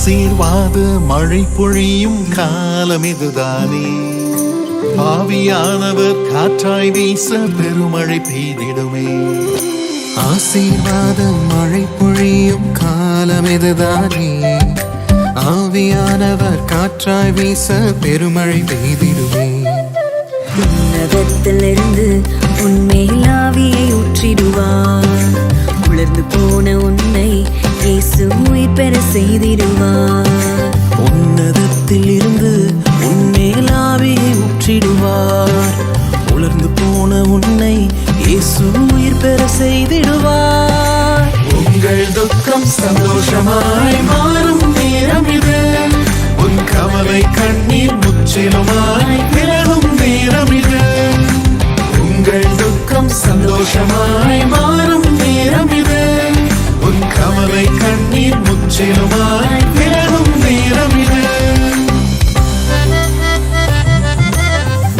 ஆசீர்வாத மழை பொழியும் காலம் இதுதானே. ஆவியானவர் காற்றாய் வீச பெருமழை பெய்திடுமே. ஆசீர்வாத மழை பொழியும் காலம் இதுதானே. ஆவியானவர் காற்றாய் வீச பெருமழை பெய்திடுமே. உன்னதத்திலிருந்து உண்மையில் செய்திடுவார் உன்னதத்தில் இருந்து உன்மேல் ஆவியை ஊற்றிடுவார் உலர்ந்து போன உன்னை இயேசு உயிர் பெற செய்திடுவார். உங்கள் துக்கம் சந்தோஷமாய் மாறும் நேரம் இது. உன் கவலை கண்ணீர் முற்றிலுமாய் விலகும் நேரம் இது. உங்கள் துக்கம் சந்தோஷமாய் மாறும் நேரம்